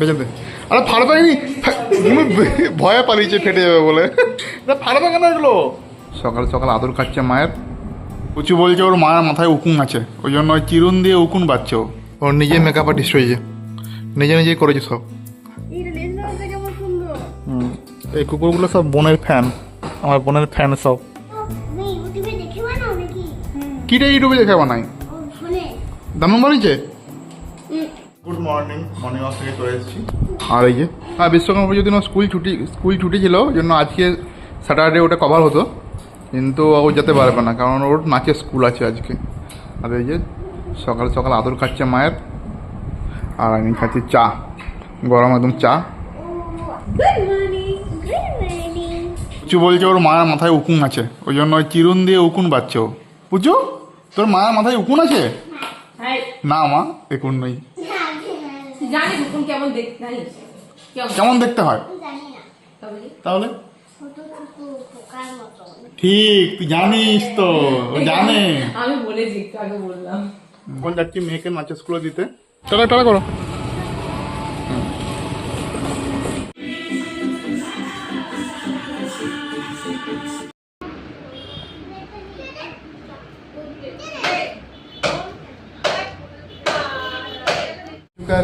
বেঁচে দে আরে ফাড়বে নি ভয়ে পালিয়েছে ফেটে যাবে বলে। ফাড়বে কেন এগুলো? সকাল সকাল আদর খাচ্ছে মায়ের। কুচু বলছে ওর মায়ের মাথায় উকুন আছে। ওই জন্য ওই চিরুন দিয়ে উকুন বাচ্ছে ওর নিজে মেকআপ আর্টিস্ট হয়েছে। নিজে নিজেই করেছে সব। এই কুকুরগুলো সব বোনের ফ্যান আমার বোনের ফ্যান সব। কিটা ইউটিউবে দেখে বানাই দানুন বাড়িছে গুড মর্নিং মর্নিং ওয়াক থেকে চলে এসেছি। আর এই যে? হ্যাঁ বিশ্বকর্মা পুজোর দিন স্কুল ছুটি স্কুল ছুটি ছিল ওই জন্য আজকে স্যাটারডে ওটা কভার হতো। কিন্তু ও যেতে পারবে না কারণ ওর নাচের স্কুল আছে আজকে। আর এই যে সকাল সকাল আদর খাচ্ছে মায়ের। আর আমি খাচ্ছি চা গরম একদম চা। Good morning good morning Puchu বলছে ওর মায়ের মাথায় উকুন আছে ওই জন্য ওই চিরুন দিয়ে উকুন বাচ্ছে ও। পুচু তোর মায়ের মাথায় উকুন আছে? না মা একুন নেই জানিস হুকুম কেমন দেখতে জানিস? কেমন? কেমন দেখতে হয়? জানি না। তাহলে? ছোট ছোট পোকার মতো। ঠিক তুই জানিস তো জানে। আমি বলেছি আগে বললাম। বল যাচ্ছি মেয়েকে নাচের স্কুলে দিতে। টাটা টাকা করো।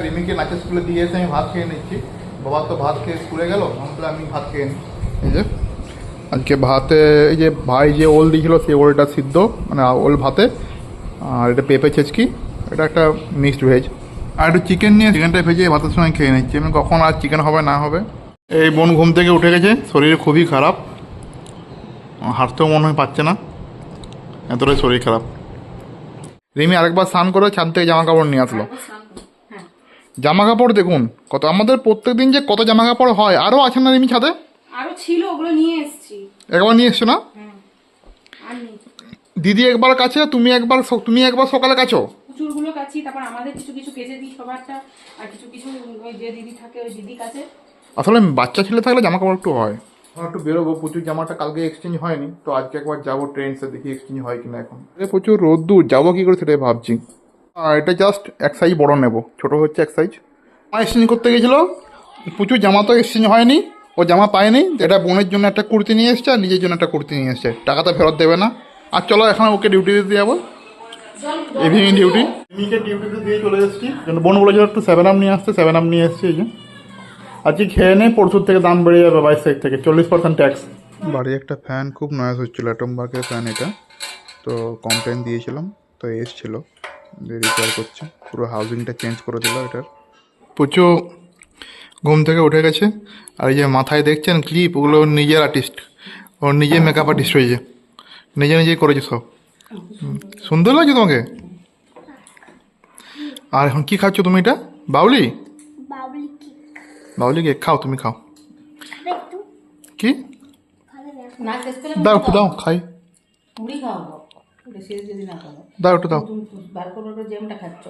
রিমিকে নাচের স্কুলে দিয়ে এসে আমি ভাত খেয়ে নিচ্ছি। বাবা তো ভাত খেয়ে স্কুলে গেল তাহলে আমি ভাত খেয়ে নিই এই যে আজকে ভাতে এই যে ভাই যে ওল দিয়েছিল সেই ওলটা সিদ্ধ মানে ওল ভাতে। আর এটা পেঁপে ছেচকি এটা একটা মিক্সড ভেজ আর একটু চিকেন নিয়ে চিকেনটা ভেজে ভাতের সঙ্গে খেয়ে নিচ্ছি। আমি কখন আর চিকেন হবে না হবে? এই বোন ঘুম থেকে উঠে গেছে শরীর খুবই খারাপ। হাঁটতেও মনে হয় পাচ্ছে না এতটাই শরীর খারাপ। রিমি আরেকবার স্নান করে ছাদ থেকে জামা কাপড় নিয়ে আসলো। জামা কাপড় দেখুন কত আমাদের প্রত্যেক দিন যে কত জামা কাপড় হয় আরও আছে না রিমি ছাদে? আরও ছিল ওগুলো নিয়ে এসেছি। একবার নিয়ে এসছো না? দিদি একবার কাছে তুমি একবার তুমি একবার সকালে কাছো? চুলগুলো কাছি তারপর আমাদের কিছু কিছু কেচে দিই সবারটা আর কিছু কিছু যে দিদি থাকে ওই দিদি কাছে। আসলে বাচ্চা ছেলে থাকলে জামা কাপড় একটু হয়। একটু বেরোবো প্রচুর জামাটা কালকে এক্সচেঞ্জ হয়নি তো আজকে একবার যাব ট্রেন্ডসে দেখি এক্সচেঞ্জ হয় কিনা এখন। প্রচুর রোদ্দুর যাব কি করে সেটাই ভাবছি। আর এটা জাস্ট এক সাইজ বড় নেব। ছোট হচ্ছে এক সাইজ মা এক্সচেঞ্জ করতে গেছিল। প্রচুর জামা তো এক্সচেঞ্জ হয়নি। ও জামা পায়নি। এটা বোনের জন্য একটা কুর্তি নিয়ে এসছে আর নিজের জন্য একটা কুর্তি নিয়ে এসছে। টাকা তো ফেরত দেবে না। আর চলো এখন ওকে ডিউটি দিতে যাব। ইভিনিং ডিউটি মিকে ডিউটিতে দিয়ে চলে এসেছি। বোন বলেছিল একটু সেভেন আপ নিয়ে আসতে সেভেন আপ নিয়ে এসেছি এই যে। আজকে খেয়ে নেই পরশুর থেকে দাম বেড়ে যাবে বাইশ তারিখ থেকে। চল্লিশ পার্সেন্ট ট্যাক্স বাড়ি একটা ফ্যান খুব নয়েজ হচ্ছিল অ্যাটমবার্গের ফ্যান এটা। তো কমপ্লেন দিয়েছিলাম তো এসছিল। রিপেয়ার করছে। পুরো হাউজিংটা চেঞ্জ করে দিল এটার। প্রচুর ঘুম থেকে উঠে গেছে। আর এই যে মাথায় দেখছেন ক্লিপ ওগুলো ওর নিজের আর্টিস্ট ওর নিজে মেকআপ আর্টিস্ট হয়েছে। নিজে নিজেই করেছে সব। সুন্দর লাগছে তোমাকে? আর এখন কি খাচ্ছ তুমি এটা? বাউলি? বাউলি কেক খাও তুমি খাও। কি? দাও দাও খাই। মুড়ি খাওয়াবো যদি না দাও একটু দাও। তুমি বার জ্যামটা খাচ্ছ।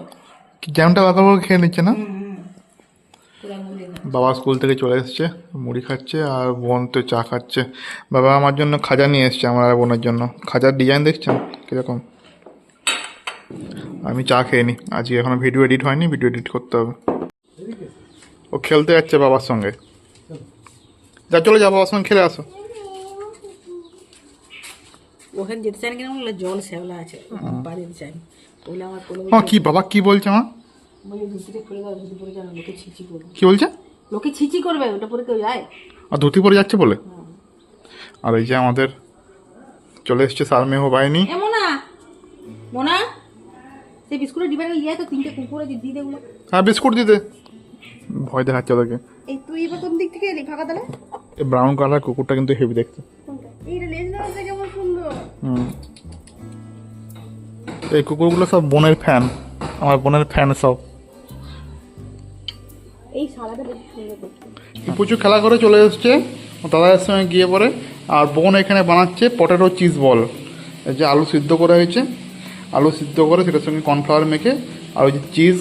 জ্যামটা বাঁকা বাঁকা খেয়ে নিচ্ছে না? বাবা স্কুল থেকে চলে এসছে মুড়ি খাচ্ছে আর বোন তো চা খাচ্ছে। বাবা আমার জন্য খাজা নিয়ে এসছে আমার আর বোনের জন্য। খাজার ডিজাইন দেখছেন? কীরকম? আমি চা খেয়ে নিই আজকে এখনও ভিডিও এডিট হয়নি ভিডিও এডিট করতে হবে। ও খেলতে যাচ্ছে বাবার সঙ্গে। যা চলে যা বাবার সঙ্গে খেলে আসো। ওখানে যেতে চান কিনা বললে জল শ্যাওলা আছে চাই বলে আমার কোনো হ্যাঁ কি বাবা কি বলছে আমার বলে খুলে দাও ধুতি পরে জানো লোকে ছিচি করবে। কি বলছে? লোকে ছিচি করবে ওটা পরে কেউ যায়? আর ধুতি পরে যাচ্ছে বলে? আর এই যে আমাদের চলে এসছে সালমেহ বাহিনী। এ মোনা! মোনা! সেই বিস্কুটের ডিবাটা ইয়ে তো তিনটে কুকুরে দিয়ে দিয়ে ওগুলো। হ্যাঁ বিস্কুট দিতে ভয় দেখাচ্ছে ওদেরকে। এই তুই এবার কোন দিক থেকে এলি ফাঁকা তাহলে এই ব্রাউন কালার কুকুরটা কিন্তু হেভি দেখতে। এইটা লেজ হুম এই কুকুরগুলো সব বোনের ফ্যান। আমার বোনের ফ্যান সব। এই প্রচুর খেলা করে চলে এসছে ও দাদাদের সঙ্গে গিয়ে পরে। আর বোন এখানে বানাচ্ছে পটেটো চিজ বল। এই যে আলু সিদ্ধ করা হয়েছে। আলু সিদ্ধ করে সেটার সঙ্গে কর্নফ্লাওয়ার মেখে আর ওই যে চিজ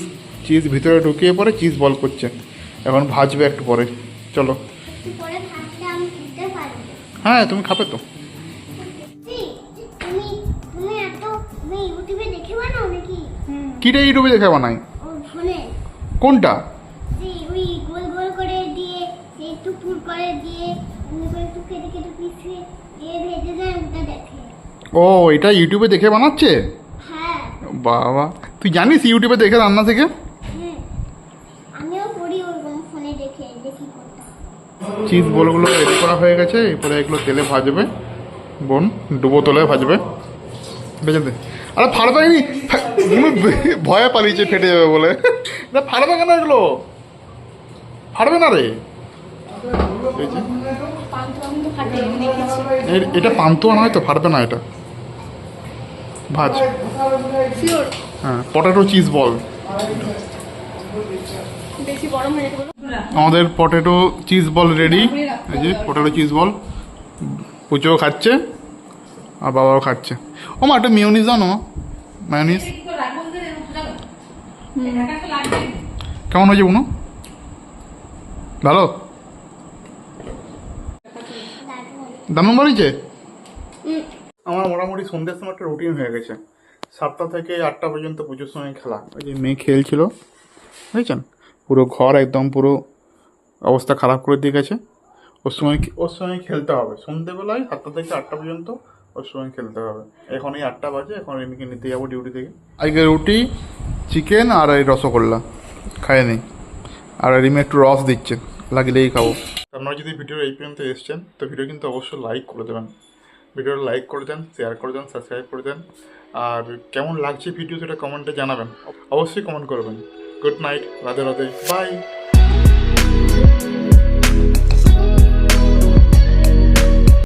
চিজ ভিতরে ঢুকিয়ে পরে চিজ বল করছে। এখন ভাজবে একটু পরে। চলো। হ্যাঁ তুমি খাবে তো। ইউটিউবে দেখে বানাও নাকি? কিটা ইউটিউবে দেখে বানাই? ফোনে কোনটা? ওই গোল করে দিয়ে এমনি করে একটু কেটে কেটে পিছিয়ে দিয়ে ভেজে দেয় ওটা দেখে। ও এটা ইউটিউবে দেখে বানাচ্ছে? হ্যাঁ। বাবা তুই জানিস ইউটিউবে দেখে রান্না থেকে হ্যাঁ আমিও করি ওরকম ফোনে দেখে দেখি চিজ বলগুলো রেডি করা হয়ে গেছে এরপরে এগুলো তেলে ভাজবে। বোন ডুবো তলে ভাজবে। বেজে দে। আরে ফাড়বে নি ভয়ে পালিয়েছে ফেটে যাবে বলে। না ফাড়বে কেন এগুলো? ফাড়বে না রে। এটা পান্তুয়া নয় তো ফাড়বে না এটা। ভাজ। হ্যাঁ পটেটো চিজ বল। আমাদের পটেটো চিজ বল রেডি। এই যে পটেটো চিজ বল। পুচোও খাচ্ছে। আর বাবাও খাচ্ছে। ও মা, একটা মিউনিস দাও না মায়োনিস কেমন হয়েছে বুনো? ভালো? দারুণ বাড়িছে আমার মোটামুটি সন্ধ্যের সময় একটা রুটিন হয়ে গেছে। সাতটা থেকে আটটা পর্যন্ত পুজোর সময় খেলা। ওই যে মেয়ে খেলছিল, বুঝেছেন? পুরো ঘর একদম পুরো অবস্থা খারাপ করে দিয়ে গেছে। ওর সময় ওর সময় খেলতে হবে। সন্ধ্যেবেলায় সাতটা থেকে আটটা পর্যন্ত ওর সময় খেলতে হবে। এখন এই আটটা বাজে এখন এমনিকে নিতে যাব ডিউটি থেকে। আজকে রুটি চিকেন আর এই রসগোল্লা। খায় নেই আর রিমে একটু রস দিচ্ছে লাগলেই খাব। আপনারা যদি ভিডিও এই পর্যন্ত এসছেন তো ভিডিও কিন্তু অবশ্যই লাইক করে দেবেন। ভিডিওটা লাইক করে দেন শেয়ার করে দেন সাবস্ক্রাইব করে দেন। আর কেমন লাগছে ভিডিও সেটা কমেন্টে জানাবেন। অবশ্যই কমেন্ট করবেন। Good night Radhe Radhe bye